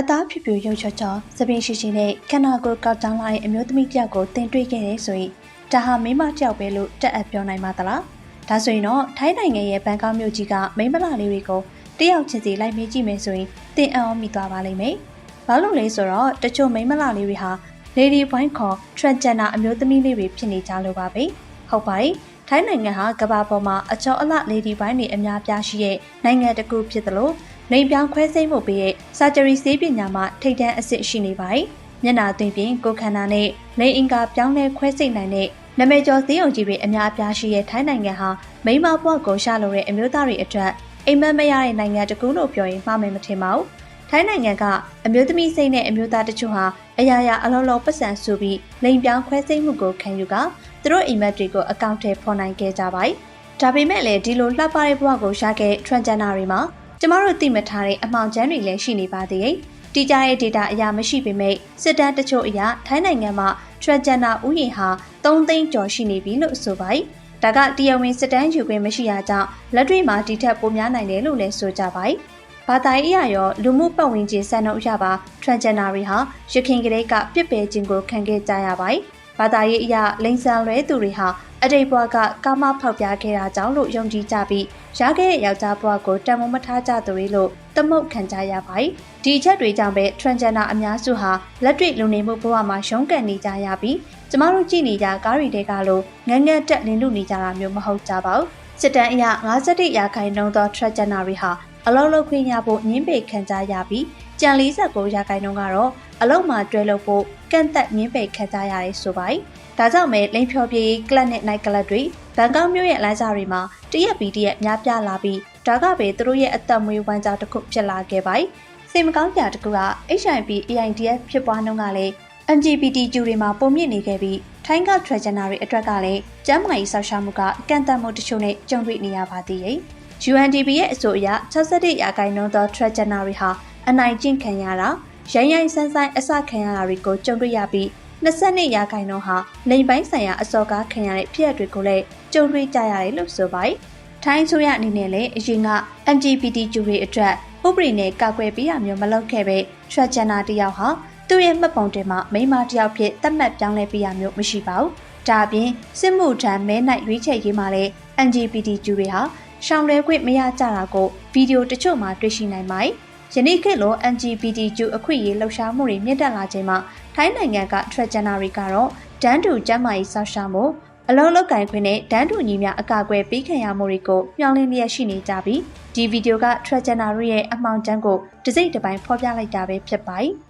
အသားဖြူဖြူရုပ်ချောချောသပင်ရှိရှိနဲ့ခန္ဓာကိုယ်ကောက်ကြောင်းလာတဲ့အမျိုးသမီးတစ်ယောက်ကိုတင်တွေ့ခဲ့တယ်ဆိုရင်ဒါဟာမိန်းမတစ်ယောက်ပဲလို့တက်အပ်ပြောနိုင်ပါသလားဒါဆိုရင်တော့ထိုင်းနိုင်ငံရဲ့ဘန်ကောက်မြို့ကြီးကမိန်းမလာလေးတွေကိုတယောက်ချင်းစီလိုက်မေးကြည့်မယ်ဆိုရင်တင်အံ့ဩမိသွားပါလိမ့်မယ်ဘာလို့လဲဆိုတော့တချို့မိန်းမလာလေးတွေဟာ Lady Boy ခေါ် Transgender အမျိုးသမီးလေးတွေဖြစ်နေကြလို့ပါပဲဟုတ်ပါတယ်ထိုင်းနိုင်ငံဟာကမ္ဘာပေါ်မှာအချောအလ Lady Boy တွေအများပြားရှိတဲ့နိုင်ငံတစ်ခုဖြစ်သလို လိင်ပြောင်းခွဲစိတ်မှုပေးတဲ့ surgery ဆေးပညာမှာထိပ်တန်းအဆင့်ရှိနေပါတယ်မျက်နာသွင်းပြင်ကိုယ်ခန္ဓာနဲ့လိင်အင်္ကာပြောင်းလဲခွဲစိတ်နိုင်တဲ့နာမည်ကျော်ဈေးရုံကြီးတွေအများအပြားရှိတဲ့ထိုင်းနိုင်ငံဟာမိန်းမဘဝကိုရှာလိုတဲ့အမျိုးသားတွေအတွက်အိမ်မက်မရတဲ့နိုင်ငံတစ်ခုလို့ပြောရင်မှားမယ်မထင်ပါဘူး။ထိုင်းနိုင်ငံကအမျိုးသမီးစိတ်နဲ့အမျိုးသားတချို့ဟာအရာရာအလုံးလုံးပတ်စံဆူပြီးလိင်ပြောင်းခွဲစိတ်မှုကိုခံယူကသူတို့အိမ်မက်တွေကိုအကောင့်ထဲဖော်နိုင်ခဲ့ကြပါတယ်။ဒါပေမဲ့လည်းဒီလိုလှပတဲ့ဘဝကိုရှာခဲ့ transgender တွေမှာ ကျမတို့သိမှတ်ထားတဲ့အမှောင်ချမ်းတွေလည်းရှိနေပါသေးတယ်။တိကျတဲ့ data အရာမရှိပေမဲ့စစ်တမ်းတချို့အရာထိုင်းနိုင်ငံမှာ transgender ဥယျာဉ်ဟာ3သိန်းကျော်ရှိနေပြီလို့ဆိုပါတယ်။ဒါကတရားဝင်စစ်တမ်းယူခွင့်မရှိရကြောင်းလက်တွေ့မှာဒီထက်ပိုများနိုင်တယ်လို့လည်းဆိုကြပါတယ်။ဘာသာရေးအရရောလူမှုပတ်ဝန်းကျင်စံနှုန်းအရပါ transgender တွေဟာရခင်ကလေးကပြစ်ပယ်ခြင်းကိုခံခဲ့ကြရပါတယ်။ဘာသာရေးအရလိန်ဆန်လွဲသူတွေဟာ အတိတ်ဘဝကကာမဖောက်ပြခဲ့တာကြောင့်လို့ယုံကြည်ကြပြီးရခဲ့တဲ့ယောက်ျားဘဝကိုတန်ဖိုးမထားကြသူတွေလို့သမုတ်ခံကြရပါတယ်။ဒီအချက်တွေကြောင့်ပဲ transgender အများစုဟာလက်တွေ့လူနေမှုဘဝမှာရုန်းကန်နေကြရပြီးကျမတို့ကြည့်နေကြကားရီတွေကလိုငငက်တက်လင်းလူနေကြတာမျိုးမဟုတ်ကြပါဘူး။စစ်တမ်းအရ51ရာခိုင်နှုန်းသော transgender တွေဟာအလုံးလုံးခွင့်ရဖို့ညှင်းပေခံကြရပြီးကြံ49ရာခိုင်နှုန်းကတော့အလုံးမှာတွဲလို့ဖို့ကန့်သက်ညှင်းပေခံကြရတယ်ဆိုပါတယ်။ ဒါကြောင့်ပဲလိန်ဖြော်ပြေးကလပ်နဲ့နိုင်ကလပ်တွေဘန်ကောက်မြို့ရဲ့လမ်းစာတွေမှာတရက်ပြီးတရက်များပြားလာပြီးဒါကပဲသူတို့ရဲ့အသက်မွေးဝမ်းကြောင်းတစ်ခုဖြစ်လာခဲ့ပါတယ်။စိတ်မကောင်းကြတစ်ခုက HIV AIDS ဖြစ်ပွားနှုန်းကလည်း LGBTQ တွေမှာပုံမြင့်နေခဲ့ပြီးထိုင်းက transgender တွေအတွက်ကလည်းကျန်းမာရေးစောင့်ရှောက်မှုကကန့်သတ်မှုတချို့နဲ့ကြုံတွေ့နေရပါသေးတယ်။ UNDP ရဲ့အဆိုအရ61ရာခိုင်နှုန်းသော transgender တွေဟာအနိုင်ကျင့်ခံရတာရိုင်းရိုင်းဆန်းဆန်းအစခံရတာတွေကိုကြုံတွေ့ရပြီး 22ရာခိုင်နှုန်းဟာလိင်ပိုင်းဆိုင်ရာအစော်ကားခံရတဲ့ဖြစ်ရပ်တွေကိုလည်းကြုံတွေ့ကြရတယ်လို့ဆိုပါတယ်။ထိုင်းဆိုရအနေနဲ့လည်းအရင်က LGBTQ တွေအတွက်ဥပဒေနဲ့ကာကွယ်ပေးရမျိုးမလုပ်ခဲ့ပဲ transgender တယောက်ဟာသူ့ရဲ့မှတ်ပုံတင်မှာမိန်းမတယောက်ဖြစ်သတ်မှတ်ပြောင်းလဲပေးရမျိုးမရှိပါဘူး။ဒါအပြင်စစ်မှုထမ်းမဲနိုင်ရွေးချယ်ရေးမှာလည်း LGBTQ တွေဟာရှောင်လွဲခွင့်မရကြတာကိုဗီဒီယိုတချို့မှာတွေ့ရှိနိုင်ပါတယ်။ ယနေ့ခေတ်လို LGBTQ အခွင့်အရေးလှုပ်ရှားမှုတွေမြင့်တက်လာချိန်မှာထိုင်းနိုင်ငံက transgender တွေကတော့ဒန်းတူကျန်းမာရေးစောင့်ရှောက်မှုအလုံးလောက်ကင်ခွင့်နဲ့ဒန်းတူညီမျှအကာအကွယ်ပေးခံရမှုတွေကိုမျှော်လင့်လျက်ရှိနေကြပြီးဒီဗီဒီယိုက transgender ရဲ့အမှောင်တန်းကိုတစိမ့်တစ်ပိုင်းဖော်ပြလိုက်တာပဲဖြစ်ပါတယ်။